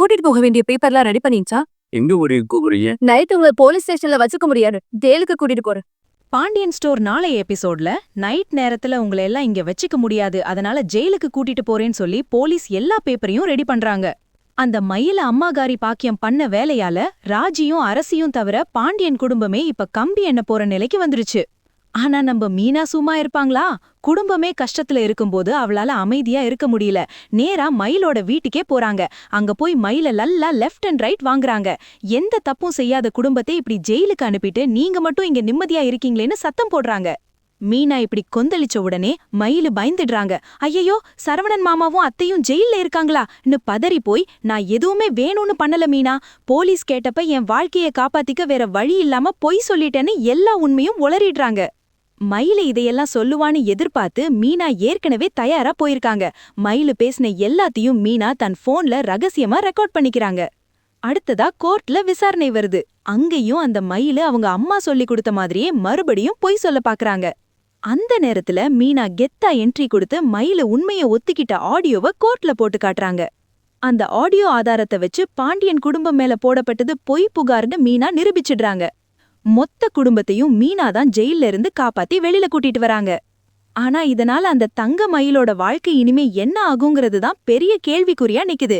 கூட்டிட்டு போக வேண்டிய பேப்பர்லாம் ரெடி பண்ணிச்சா எங்க ஒரு கூப்பிடுறீங்க நைட் உங்களை போலீஸ் ஸ்டேஷன்ல வச்சுக்க முடியாது. ஜெயிலுக்கு கூட்டிட்டு போறேன். பாண்டியன் ஸ்டோர் நாளைய எபிசோட்ல நைட் நேரத்துல உங்களை எல்லாம் இங்க வச்சுக்க முடியாது. அதனால ஜெயிலுக்கு கூட்டிட்டு போறேன்னு சொல்லி போலீஸ் எல்லா பேப்பரையும் ரெடி பண்றாங்க. அந்த மயில அம்மாகாரி பாக்கியம் பண்ண வேலையால ராஜியும் அரசியும் தவிர பாண்டியன் குடும்பமே இப்ப கம்பி எண்ண போற நிலைக்கு வந்துருச்சு. ஆனா நம்ம மீனா சும்மா இருப்பாங்களா? குடும்பமே கஷ்டத்துல இருக்கும்போது அவளால அமைதியா இருக்க முடியல. நேரா மயிலோட வீட்டுக்கே போறாங்க. அங்க போய் மயில நல்லா லெஃப்ட் அண்ட் ரைட் வாங்குறாங்க. எந்த தப்பும் செய்யாத குடும்பத்தை இப்படி ஜெயிலுக்கு அனுப்பிட்டு நீங்க மட்டும் இங்க நிம்மதியா இருக்கீங்களேன்னு சத்தம் போடுறாங்க. மீனா இப்படி கொந்தளிச்ச உடனே மயிலு பயந்துடுறாங்க. ஐயையோ சரவணன் மாமாவும் அத்தையும் ஜெயில்ல இருக்காங்களான்னு பதறி போய் நான் எதுவுமே வேணும்னு பண்ணல மீனா. போலீஸ் கேட்டப்ப என் வாழ்க்கைய காப்பாத்திக்க வேற வழி இல்லாம பொய் சொல்லிட்டேன்னு எல்லா உண்மையும் உளறிடுறாங்க. மயிலு இதையெல்லாம் சொல்லுவான்னு எதிர்பார்த்து மீனா ஏற்கனவே தயாரா போயிருக்காங்க. மயிலு பேசின எல்லாத்தையும் மீனா தன் போன்ல ரகசியமா ரெக்கார்ட் பண்ணிக்கிறாங்க. அடுத்ததா கோர்ட்ல விசாரணை வருது. அங்கேயும் அந்த மயிலு அவங்க அம்மா சொல்லி கொடுத்த மாதிரியே மறுபடியும் பொய் சொல்ல பாக்குறாங்க. அந்த நேரத்துல மீனா கெத்தா என்ட்ரி கொடுத்து மயிலு உண்மைய ஒத்துக்கிட்ட ஆடியோவை கோர்ட்ல போட்டு காட்டுறாங்க. அந்த ஆடியோ ஆதாரத்தை வச்சு பாண்டியன் குடும்பம் மேல போடப்பட்டது பொய் புகார்னு மீனா நிரூபிச்சிடுறாங்க. மொத்த குடும்பத்தையும் மீனா தான் ஜெயில்ல இருந்து காப்பாத்தி வெளியில கூட்டிட்டு வராங்க. ஆனா இதனால அந்த தங்க மயிலோட வாழ்க்கை இனிமே என்ன ஆகுங்கிறது தான் பெரிய கேள்விக்குறியா நிக்குது.